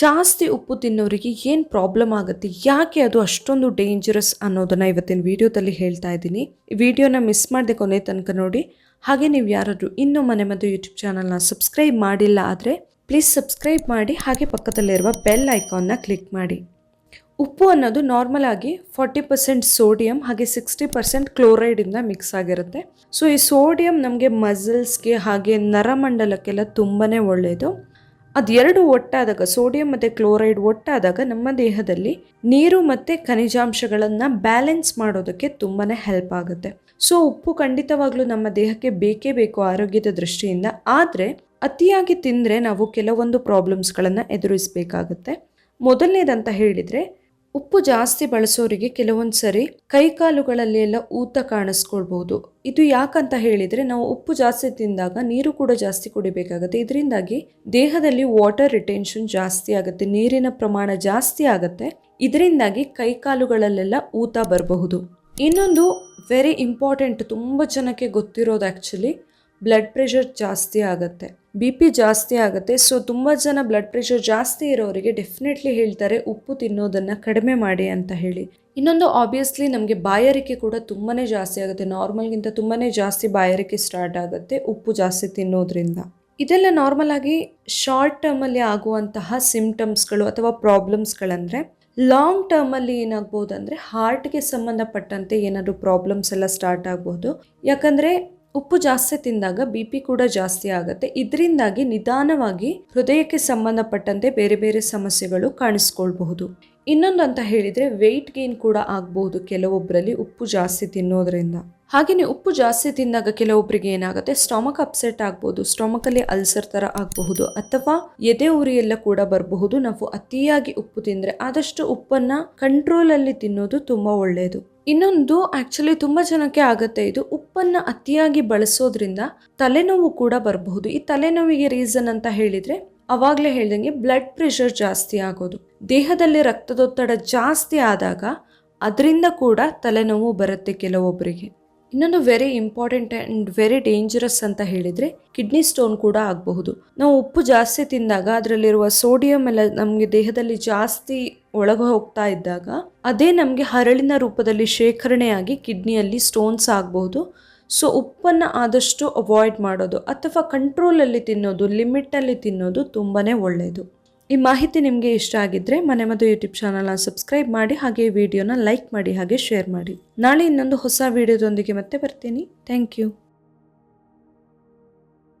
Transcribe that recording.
ಜಾಸ್ತಿ ಉಪ್ಪು ತಿನ್ನೋರಿಗೆ ಏನು ಪ್ರಾಬ್ಲಮ್ ಆಗುತ್ತೆ? ಯಾಕೆ ಅದು ಅಷ್ಟೊಂದು ಡೇಂಜರಸ್ ಅನ್ನೋದನ್ನ ಇವತ್ತಿನ ವಿಡಿಯೋದಲ್ಲಿ ಹೇಳ್ತಾ ಇದ್ದೀನಿ. ಈ ವಿಡಿಯೋನ ಮಿಸ್ ಮಾಡದೆ ಕೊನೆ ತನಕ ನೋಡಿ. ಹಾಗೆ ನೀವು ಯಾರಾದರೂ ಇನ್ನೂ ಮನೆ ಮದ್ದು ಯೂಟ್ಯೂಬ್ ಚಾನಲ್ನ ಸಬ್ಸ್ಕ್ರೈಬ್ ಮಾಡಿಲ್ಲ ಆದರೆ ಪ್ಲೀಸ್ ಸಬ್ಸ್ಕ್ರೈಬ್ ಮಾಡಿ, ಹಾಗೆ ಪಕ್ಕದಲ್ಲಿರುವ ಬೆಲ್ ಐಕಾನ್ನ ಕ್ಲಿಕ್ ಮಾಡಿ. ಉಪ್ಪು ಅನ್ನೋದು ನಾರ್ಮಲ್ ಆಗಿ ಫಾರ್ಟಿ ಪರ್ಸೆಂಟ್ ಸೋಡಿಯಂ ಹಾಗೆ ಸಿಕ್ಸ್ಟಿ ಪರ್ಸೆಂಟ್ ಕ್ಲೋರೈಡಿಂದ ಮಿಕ್ಸ್ ಆಗಿರುತ್ತೆ. ಸೊ ಈ ಸೋಡಿಯಂ ನಮಗೆ ಮಸಲ್ಸ್ಗೆ ಹಾಗೆ ನರಮಂಡಲಕ್ಕೆಲ್ಲ ತುಂಬಾ ಒಳ್ಳೆಯದು ಅದೆರಡು ಒಟ್ಟಾದಾಗ, ಸೋಡಿಯಂ ಮತ್ತು ಕ್ಲೋರೈಡ್ ಒಟ್ಟಾದಾಗ ನಮ್ಮ ದೇಹದಲ್ಲಿ ನೀರು ಮತ್ತು ಖನಿಜಾಂಶಗಳನ್ನು ಬ್ಯಾಲೆನ್ಸ್ ಮಾಡೋದಕ್ಕೆ ತುಂಬಾ ಹೆಲ್ಪ್ ಆಗುತ್ತೆ. ಸೊ, ಉಪ್ಪು ಖಂಡಿತವಾಗ್ಲೂ ನಮ್ಮ ದೇಹಕ್ಕೆ ಬೇಕೇ ಬೇಕು ಆರೋಗ್ಯದ ದೃಷ್ಟಿಯಿಂದ. ಆದರೆ, ಅತಿಯಾಗಿ ತಿಂದರೆ ನಾವು ಕೆಲವೊಂದು ಪ್ರಾಬ್ಲಮ್ಸ್ಗಳನ್ನು ಎದುರಿಸಬೇಕಾಗುತ್ತೆ. ಮೊದಲನೇದಂತ ಹೇಳಿದರೆ ಉಪ್ಪು ಜಾಸ್ತಿ ಬಳಸೋರಿಗೆ ಕೆಲವೊಂದು ಸರಿ ಕೈಕಾಲುಗಳಲ್ಲಿ ಎಲ್ಲ ಊತ ಕಾಣಿಸ್ಕೊಳ್ಬಹುದು ಇದು ಯಾಕಂತ ಹೇಳಿದರೆ ನಾವು ಉಪ್ಪು ಜಾಸ್ತಿ ತಿಂದಾಗ ನೀರು ಕೂಡ ಜಾಸ್ತಿ ಕುಡಿಬೇಕಾಗುತ್ತೆ. ಇದರಿಂದಾಗಿ ದೇಹದಲ್ಲಿ ವಾಟರ್ ರಿಟೆನ್ಷನ್ ಜಾಸ್ತಿ ಆಗುತ್ತೆ, ನೀರಿನ ಪ್ರಮಾಣ ಜಾಸ್ತಿ ಆಗುತ್ತೆ. ಇದರಿಂದಾಗಿ ಕೈಕಾಲುಗಳಲ್ಲೆಲ್ಲ ಊತ ಬರಬಹುದು. ಇನ್ನೊಂದು ವೆರಿ ಇಂಪಾರ್ಟೆಂಟ್ ತುಂಬ ಜನಕ್ಕೆ ಗೊತ್ತಿರೋದು ಆ್ಯಕ್ಚುಲಿ ಬ್ಲಡ್ ಪ್ರೆಷರ್ ಜಾಸ್ತಿ ಆಗುತ್ತೆ. ಬಿ ಪಿ ಜಾಸ್ತಿ ಆಗುತ್ತೆ. ಸೊ ತುಂಬ ಜನ ಬ್ಲಡ್ ಪ್ರೆಷರ್ ಜಾಸ್ತಿ ಇರೋರಿಗೆ ಡೆಫಿನೆಟ್ಲಿ ಹೇಳ್ತಾರೆ, ಉಪ್ಪು ತಿನ್ನೋದನ್ನು ಕಡಿಮೆ ಮಾಡಿ ಅಂತ ಹೇಳಿ. ಇನ್ನೊಂದು ಆಬ್ವಿಯಸ್ಲಿ ನಮಗೆ ಬಾಯಾರಿಕೆ ಕೂಡ ತುಂಬಾ ಜಾಸ್ತಿ ಆಗುತ್ತೆ. ನಾರ್ಮಲ್ಗಿಂತ ತುಂಬಾ ಜಾಸ್ತಿ ಬಾಯಾರಿಕೆ ಸ್ಟಾರ್ಟ್ ಆಗುತ್ತೆ ಉಪ್ಪು ಜಾಸ್ತಿ ತಿನ್ನೋದ್ರಿಂದ. ಇದೆಲ್ಲ ನಾರ್ಮಲ್ ಆಗಿ ಶಾರ್ಟ್ ಟರ್ಮಲ್ಲಿ ಆಗುವಂತಹ ಸಿಂಪ್ಟಮ್ಸ್ಗಳು ಅಥವಾ ಪ್ರಾಬ್ಲಮ್ಸ್ಗಳಂದರೆ ಲಾಂಗ್ ಟರ್ಮಲ್ಲಿ ಏನಾಗ್ಬೋದು ಅಂದರೆ ಹಾರ್ಟ್ಗೆ ಸಂಬಂಧಪಟ್ಟಂತೆ ಏನಾದರೂ ಪ್ರಾಬ್ಲಮ್ಸ್ ಎಲ್ಲ ಸ್ಟಾರ್ಟ್ ಆಗ್ಬೋದು. ಯಾಕಂದರೆ ಉಪ್ಪು ಜಾಸ್ತಿ ತಿಂದಾಗ ಬಿ ಪಿ ಕೂಡ ಜಾಸ್ತಿ ಆಗುತ್ತೆ. ಇದರಿಂದಾಗಿ ನಿಧಾನವಾಗಿ ಹೃದಯಕ್ಕೆ ಸಂಬಂಧಪಟ್ಟಂತೆ ಬೇರೆ ಬೇರೆ ಸಮಸ್ಯೆಗಳು ಕಾಣಿಸ್ಕೊಳ್ಬಹುದು. ಇನ್ನೊಂದು ಅಂತ ಹೇಳಿದರೆ ವೆಯ್ಟ್ ಗೇನ್ ಕೂಡ ಆಗಬಹುದು ಕೆಲವೊಬ್ಬರಲ್ಲಿ ಉಪ್ಪು ಜಾಸ್ತಿ ತಿನ್ನೋದ್ರಿಂದ. ಹಾಗೆಯೇ ಉಪ್ಪು ಜಾಸ್ತಿ ತಿಂದಾಗ ಕೆಲವೊಬ್ಬರಿಗೆ ಏನಾಗುತ್ತೆ? ಸ್ಟಮಕ್ ಅಪ್ಸೆಟ್ ಆಗ್ಬೋದು ಸ್ಟಮಕಲ್ಲಿ ಅಲ್ಸರ್ ಥರ ಆಗಬಹುದು, ಅಥವಾ ಎದೆ ಉರಿಯೆಲ್ಲ ಕೂಡ ಬರಬಹುದು. ನಾವು ಅತಿಯಾಗಿ ಉಪ್ಪು ತಿಂದರೆ ಆದಷ್ಟು ಉಪ್ಪನ್ನು ಕಂಟ್ರೋಲಲ್ಲಿ ತಿನ್ನೋದು ತುಂಬ ಒಳ್ಳೆಯದು ಇನ್ನೊಂದು ಆ್ಯಕ್ಚುಲಿ ತುಂಬ ಜನಕ್ಕೆ ಆಗುತ್ತೆ ಇದು, ಉಪ್ಪನ್ನು ಅತಿಯಾಗಿ ಬಳಸೋದ್ರಿಂದ ತಲೆನೋವು ಕೂಡ ಬರಬಹುದು. ಈ ತಲೆನೋವಿಗೆ ರೀಸನ್ ಅಂತ ಹೇಳಿದರೆ ಅವಾಗಲೇ ಹೇಳ್ದಂಗೆ ಬ್ಲಡ್ ಪ್ರೆಷರ್ ಜಾಸ್ತಿ ಆಗೋದು. ದೇಹದಲ್ಲಿ ರಕ್ತದೊತ್ತಡ ಜಾಸ್ತಿ ಆದಾಗ ಅದರಿಂದ ಕೂಡ ತಲೆನೋವು ಬರುತ್ತೆ ಕೆಲವೊಬ್ಬರಿಗೆ. ಇನ್ನೊಂದು very important and very dangerous ಅಂತ ಹೇಳಿದರೆ ಕಿಡ್ನಿ ಸ್ಟೋನ್ ಕೂಡ ಆಗಬಹುದು. ನಾವು ಉಪ್ಪು ಜಾಸ್ತಿ ತಿಂದಾಗ ಅದರಲ್ಲಿರುವ ಸೋಡಿಯಂ ಎಲ್ಲ ನಮಗೆ ದೇಹದಲ್ಲಿ ಜಾಸ್ತಿ ಒಳಗೆ ಹೋಗ್ತಾ ಇದ್ದಾಗ ಅದೇ ನಮಗೆ ಹರಳಿನ ರೂಪದಲ್ಲಿ ಶೇಖರಣೆಯಾಗಿ ಕಿಡ್ನಿಯಲ್ಲಿ ಸ್ಟೋನ್ಸ್ ಆಗಬಹುದು. ಸೊ ಉಪ್ಪನ್ನು ಆದಷ್ಟು ಅವಾಯ್ಡ್ ಮಾಡೋದು ಅಥವಾ ಕಂಟ್ರೋಲಲ್ಲಿ ತಿನ್ನೋದು ಲಿಮಿಟಲ್ಲಿ ತಿನ್ನೋದು ತುಂಬಾ ಒಳ್ಳೆಯದು ಈ ಮಾಹಿತಿ ನಿಮಗೆ ಇಷ್ಟ ಆಗಿದ್ದರೆ ಮನೆ ಮದ್ದು ಯೂಟ್ಯೂಬ್ ಚಾನಲ್ನ ಸಬ್ಸ್ಕ್ರೈಬ್ ಮಾಡಿ, ಹಾಗೆ ವಿಡಿಯೋನ ಲೈಕ್ ಮಾಡಿ, ಹಾಗೆ ಶೇರ್ ಮಾಡಿ. ನಾಳೆ ಇನ್ನೊಂದು ಹೊಸ ವಿಡಿಯೋದೊಂದಿಗೆ ಮತ್ತೆ ಬರ್ತೀನಿ. Thank you